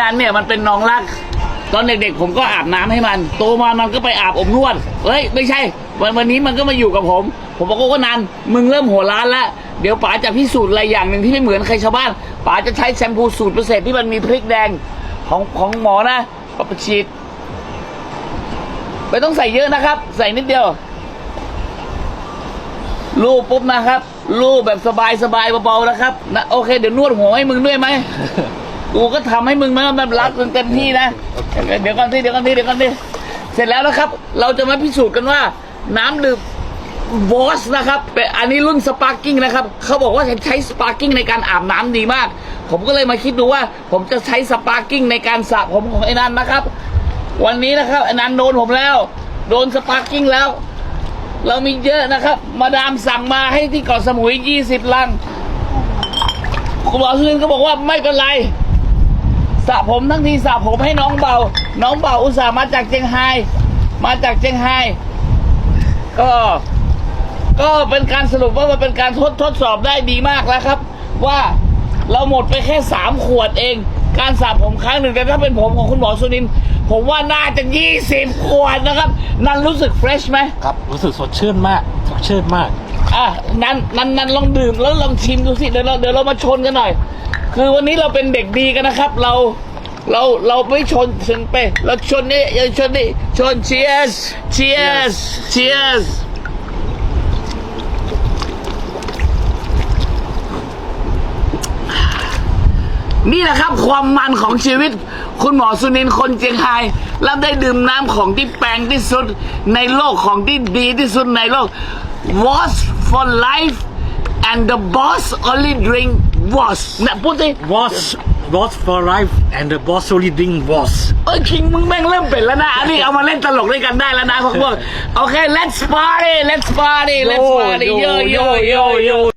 นั้นเนี่ยมันเป็นน้องรัก ตอนเด็กๆ ผมก็อาบน้ำให้มัน โตมามันก็ไปอาบอบนวดเฮ้ยไม่ใช่ วันวันนี้มันก็มาอยู่กับผม ผมบอกว่านันมึงเริ่มหัวร้านแล้วเดี๋ยวป๋าจะพิสูจน์อะไรอย่างหนึ่งที่ไม่เหมือนใครชาวบ้านป๋าจะใช้แชมพูสูตรพิเศษที่มันมีพริกแดงของของหมอนะเอาไปฉีดไม่ต้องใส่เยอะนะครับ ใส่นิดเดียวรูปปุ๊บนะครับรูปแบบสบายสบายๆเบาๆนะครับนะโอเคเดี๋ยวนวดหัวให้มึงด้วยไหม กูก็ทำให้มึงมันมันรักจนเต็มที่นะ เดี๋ยวก่อนที่เดี๋ยวก่อนที่เดี๋ยวก่อนที่เสร็จแล้วนะครับ เราจะมาพิสูจน์กันว่า น้ำดื่มวอสนะครับเป็นอันนี้รุ่นสปาร์กิ้งนะครับ เขาบอกว่าใช้สปาร์กิ้งในการอาบน้ำดีมาก ผมก็เลยมาคิดดูว่า ผมจะใช้สปาร์กิ้งในการสระผมของไอ้นันนะครับ วันนี้นะครับไอ้นันโดนผมแล้ว โดนสปาร์กิ้งแล้ว เรามีเยอะนะครับ มาดามสั่งมาให้ที่เกาะสมุย 20 ลังคุณหมอสุรินทร์ก็บอกว่าไม่เป็นไร สระผมทั้งทีสระผมให้น้องเบา น้องเบาอุตส่าห์มาจากเชียงไฮ้มาจากเชียงไฮ้ก็ ก็เป็นการสรุปว่ามันเป็นการทดทดสอบได้ดีมากแล้วครับ ว่าเราหมดไปแค่สามขวดเอง การสระผมครั้งหนึ่งแต่ถ้าเป็นผมของคุณหมอสุนินทร์ผมว่าน่าจะยี่สิบขวดนะครับ นั่นรู้สึกเฟรชไหมครับ รู้สึกสดชื่นมากสดชื่นมากอะนั้นนั้นนั้นลองดื่มแล้วลองชิมดูสิเดี๋ยวเราเดี๋ยวเรามาชนกันหน่อย คือวันนี้เราเป็นเด็กดีกันนะครับ เราเราเราไม่ชนถึงไปเราชนนี่ย่าชนนี่ชน cheers cheers cheers นี่แหละครับความมันของชีวิต คุณหมอสุนินคนเจียงไฮ้แล้วได้ดื่มน้ำของที่แปลงที่สุด ในโลกของที่ดีที่สุดในโลก was for life and the boss only drink was นะพูดสิ was was for life and the boss only drink was เอ้ยคิงมึงแม่งเริ่มเป็นแล้วนะ อันนี้เอามาเล่นตลกด้วยกันได้แล้วนะพวกพวกโอเค let's party let's party let's party yo yo yo yo